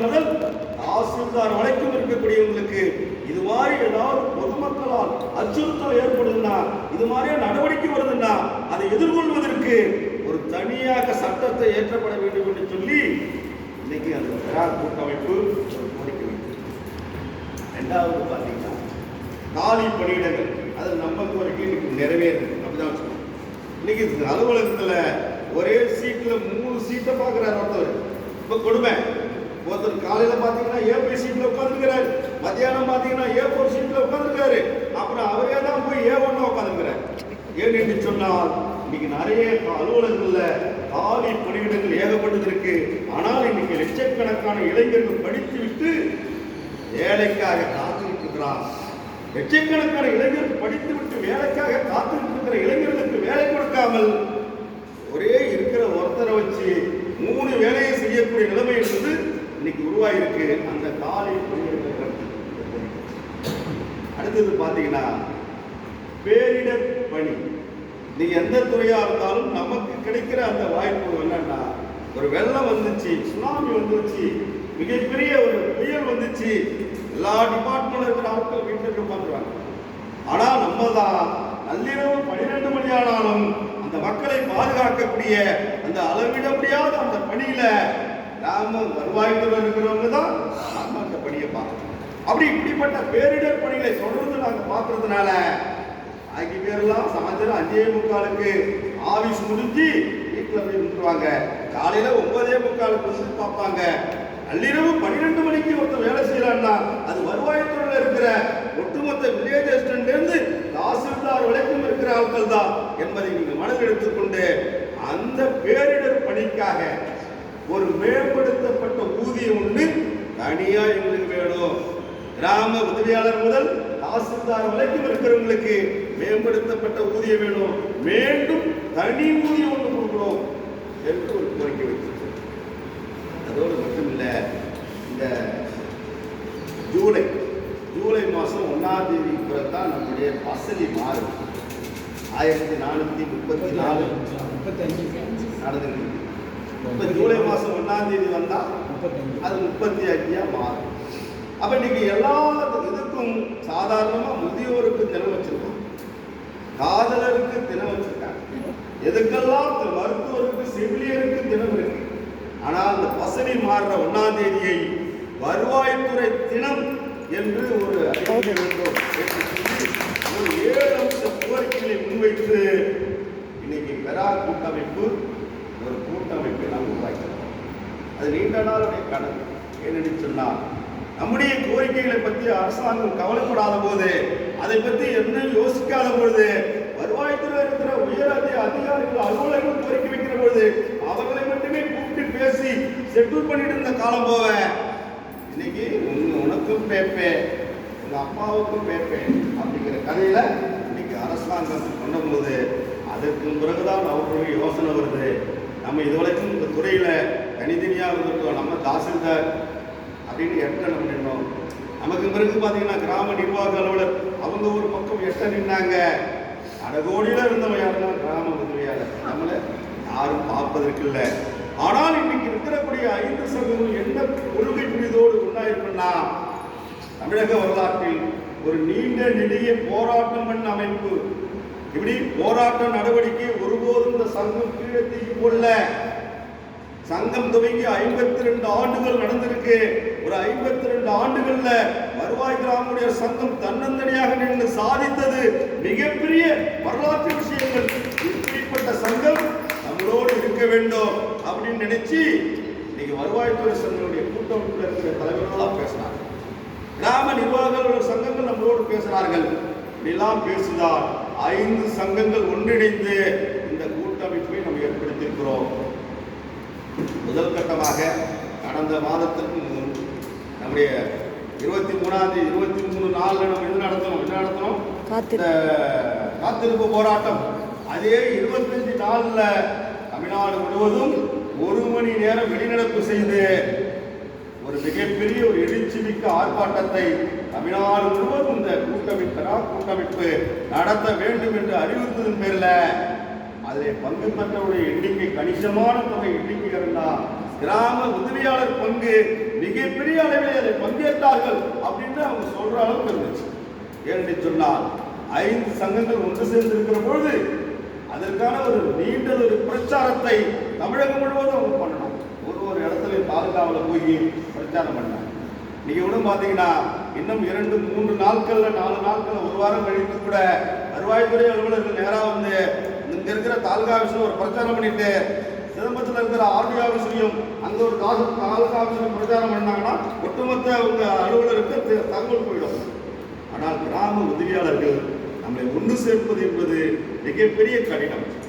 உதவியாளர் முதல் தாசில்தார் வரைக்கும் இருக்கக்கூடியவங்களுக்கு இது மாதிரி ஏதாவது பொதுமக்களால் அச்சுறுத்தல் ஏற்படுதுன்னா இது மாதிரியே நடவடிக்கை வருதுன்னா அதை எதிர்கொள்வதற்கு ஒரு தனியாக சட்டத்தை ஏற்றப்பட வேண்டும் என்று சொல்லி இன்னைக்கு அந்த பெரா கூட்டமைப்பு ஒரு கோரிக்கை வைத்தது ரெண்டாவது பார்த்தீங்கன்னா காலி பணியிடங்கள் அது நம்ம கோரிக்கை இன்னைக்கு நிறைவேறுது. அப்படிதான் வச்சுக்கணும் இன்னைக்கு இந்த ஒரே சீட்டில் மூணு சீட்டை பார்க்குறாரு ஒருத்தர். இப்போ கொடுமை. ஒருத்தர் காலையில பாத்தீங்கன்னா ஏ பி சீட்ல உட்காந்துருக்கிறாரு மத்தியானம் பாத்தீங்கன்னா ஏ போர் சீட்ல உட்காந்துருக்காரு அப்புறம் அவரே தான் போய் ஏ ஒன்னா உட்காந்துருக்கிறார் ஏன் என்று சொன்னால் இன்னைக்கு நிறைய அலுவலகங்கள்ல காலி பணியிடங்கள் ஏகப்பட்டது இருக்கு ஆனால் இன்னைக்கு லட்சக்கணக்கான இளைஞர்கள் படித்து விட்டு வேலைக்காக காத்திருக்கிறார். இருக்கிறான் லட்சக்கணக்கான இளைஞர்கள் படித்து விட்டு வேலைக்காக காத்திருக்கிற இளைஞர்களுக்கு வேலை கொடுக்காமல் ஒரே இருக்கிற ஒருத்தரை வச்சு மூணு வேலையை செய்யக்கூடிய நிலைமை என்பது இன்னைக்கு உருவாயிருக்கு அந்த காலை பணியிடங்கள் ரத்து. அடுத்தது பார்த்தீங்கன்னா பேரிடர் பணி. நீங்கள் எந்த துறையாக இருந்தாலும் நமக்கு கிடைக்கிற அந்த வாய்ப்பு என்னன்னா ஒரு வெள்ளம் வந்துச்சு சுனாமி வந்துச்சு மிகப்பெரிய ஒரு புயல் வந்துச்சு எல்லா டிபார்ட்மெண்ட் இருக்கிற ஆட்கள் வீட்டுக்கு உட்காந்துருவாங்க. ஆனால் நம்ம தான் நள்ளிரவு பன்னிரெண்டு மணி ஆனாலும் அந்த மக்களை பாதுகாக்கக்கூடிய அந்த அளவிட முடியாத அந்த பணியில நாம வருவாய்த்துறை இருக்கிறவங்க தான் நாம அந்த பணியை பார்க்கணும். அப்படி இப்படிப்பட்ட பேரிடர் பணிகளை தொடர்ந்து நாங்கள் பார்க்கறதுனால ஆகி பேரெல்லாம் சாயந்தரம் அஞ்சே முக்காலுக்கு ஆஃபீஸ் முடிஞ்சு வீட்டில் போய் விட்டுருவாங்க காலையில் ஒன்பதே முக்காலுக்கு வந்து பார்ப்பாங்க. நள்ளிரவு பன்னிரெண்டு மணிக்கு ஒருத்தர் வேலை செய்யறான்னா அது வருவாய்த்துறையில் இருக்கிற ஒட்டுமொத்த வில்லேஜ் அசிஸ்டன்ட்ல தாசில்தார் வரைக்கும் இருக்கிற ஆட்கள் தான் என்பதை நீங்கள் மனதில் எடுத்துக்கொண்டு அந்த பேரிடர் பணிக்காக ஒரு மேம்படுத்தப்பட்ட ஊதியம் ஒன்று தனியாக எங்களுக்கு வேணும். கிராம உதவியாளர் முதல் தாசில்தார் வரைக்கும் இருக்கிறவங்களுக்கு மேம்படுத்தப்பட்ட ஊதியம் வேணும். மீண்டும் தனி ஊதியம் ஒன்று கொடுக்கிறோம் என்று ஒரு கோரிக்கை வச்சிருக்கோம் அதோடு மட்டும் இல்லை இந்த ஜூலை ஜூலை மாதம் ஒன்றாம் தேதி தான் நம்முடைய பசலி மாறும். ஆயிரத்தி நானூற்றி முப்பத்தி நாலு. முப்பத்தஞ்சு. நடந்துருக்கு இப்போ ஜூலை மாதம் ஒன்றாம் தேதி வந்தால் அது முப்பத்தி அஞ்சா மாறும். அப்ப இன்னைக்கு எல்லா இதுக்கும் சாதாரணமா முதியோருக்கு தினம் வச்சிருக்கோம். காதலருக்கு தினம் வச்சிருக்காங்க. எதுக்கெல்லாம் மருத்துவருக்கு செவிலியருக்கு தினம் இருக்கு? ஆனால் அந்த பசனி மாறுற ஒன்னாம் தேதியை வருவாய்த்துறை தினம் என்று ஒரு அறிவிக்க வேண்டும் ஒரு ஏழு அம்ச கோரிக்கைகளை முன்வைத்து இன்னைக்கு பெரா கூட்டமைப்பு ஒரு கூட்டமைப்பை நாம் உருவாக்கிறோம் அது நீண்ட நாளுடைய கனவு. ஏனென்று சொன்னால் நம்முடைய கோரிக்கைகளை பற்றி அரசாங்கம் கவலைப்படாத போது அதை பற்றி என்ன யோசிக்காத பொழுது வருவாய்த்துறை இருக்கிற உயர் அதிகாரிகள் அலுவலர்கள் கோரிக்கை வைக்கிற பொழுது அவர்களை மட்டுமே கூப்பிட்டு பேசி செட்டில் பண்ணிட்டு இருந்த காலம் போக இன்னைக்கு உனக்கும் பேப்பேன் உங்க அப்பாவுக்கும் பேப்பேன் அப்படிங்கிற கதையில இன்னைக்கு அரசாங்கம் பண்ணும்போது அதற்கு பிறகுதான் அவர்களுக்கு யோசனை வருது. நம்ம இதுவரைக்கும் இந்த துறையில தனித்தனியாக இருந்திருக்கோம். நம்ம தாசில்தார் அப்படின்னு எட்ட நம்ம நின்னோம். நமக்கு பிறகு பார்த்தீங்கன்னா கிராம நிர்வாக அலுவலர் அவங்க ஒரு பக்கம் எட்ட நின்னாங்க. அடகோடியில் இருந்தவன் யாருன்னா கிராம உதவியாளர் நம்மளை யாரும் பார்ப்பதற்கு இல்லை ஆனால் இன்னைக்கு இருக்கக்கூடிய ஐந்து சங்கமும் என்ன கொள்கை புரிதோடு உண்டாயிருக்குன்னா தமிழக வரலாற்றில் ஒரு நீண்ட நெடிய போராட்டம் பண்ண அமைப்பு. இப்படி போராட்ட நடவடிக்கை ஒருபோதும் இந்த சங்கம் கீழே தீக்கி கொள்ள சங்கம் துவங்கி ஐம்பத்தி ரெண்டு ஆண்டுகள் நடந்திருக்கு. ஒரு ஐம்பத்தி ரெண்டு ஆண்டுகள்ல வருவாய் கிராமுடைய சங்கம் தன்னந்தனியாக நின்று சாதித்தது மிகப்பெரிய வரலாற்று விஷயங்கள். இப்படிப்பட்ட சங்கம் நம்மளோடு இருக்க வேண்டும் அப்படின்னு நினைச்சு இன்னைக்கு வருவாய்த்துறை சங்கங்களுடைய கூட்டமைப்பில் இருக்கிற தலைவர்களாக பேசினாங்க. கிராம நிர்வாகங்கள் சங்கங்கள் நம்மளோடு பேசுகிறார்கள் இப்படிலாம் பேசினால் ஐந்து சங்கங்கள் ஒன்றிணைந்து இந்த கூட்டமைப்பை நம்ம ஏற்படுத்தியிருக்கிறோம். முதல் கட்டமாக கடந்த மாதத்திற்கு நம்முடைய இருபத்தி மூணாம் தேதி இருபத்தி மூணு நாளில் நம்ம இது நடத்தணும்? என்ன நடத்தணும்? காத்திருப்பு போராட்டம். அதே இருபத்தஞ்சு நாள்ல தமிழ்நாடு முழுவதும் ஒரு மணி நேரம் வெளிநடப்பு செய்து ஒரு மிகப்பெரிய ஒரு எழுச்சிமிக்க ஆர்ப்பாட்டத்தை தமிழ்நாடு முழுவதும் இந்த கூட்டமைப்பரா கூட்டமைப்பு நடத்த வேண்டும் என்று அறிவித்ததன் பேரில் அதில் பங்கு பெற்றவருடைய எண்ணிக்கை கணிசமான தொகை எண்ணிக்கை இருந்தால் கிராம உதவியாளர் பங்கு மிகப்பெரிய அளவில் அதை பங்கேற்றார்கள் அப்படின்னு அவங்க சொல்ற அளவுக்கு இருந்துச்சு. ஏன்னு சொன்னால் ஐந்து சங்கங்கள் ஒன்று சேர்ந்து இருக்கிற பொழுது அதற்கான ஒரு நீண்ட ஒரு பிரச்சாரத்தை தமிழகம் முழுவதும் அவங்க பண்ணணும். ஒரு ஒரு இடத்துல தாலுகாவில் போய் பிரச்சாரம் பண்ணாங்க நீங்க கூட பாத்தீங்கன்னா இன்னும் இரண்டு மூன்று நாட்கள்ல நாலு நாட்கள் ஒரு வாரம் கழித்து கூட வருவாய்த்துறை அலுவலர்கள் நேராக வந்து இங்க இருக்கிற தாலுகா விஷயம் ஒரு பிரச்சாரம் பண்ணிட்டு பக்கத்தில் இருக்கிற ஆர்டி ஆஃபீஸ்லையும் அந்த ஒரு தாலு- தாலுகா ஆஃபீஸ்லையும் பிரச்சாரம் பண்ணாங்கன்னா ஒட்டுமொத்த அவங்க அலுவலருக்கு தகவல் போயிடும். ஆனால் கிராம உதவியாளர்கள் நம்மளை ஒன்று சேர்ப்பது என்பது மிகப்பெரிய கடினம்.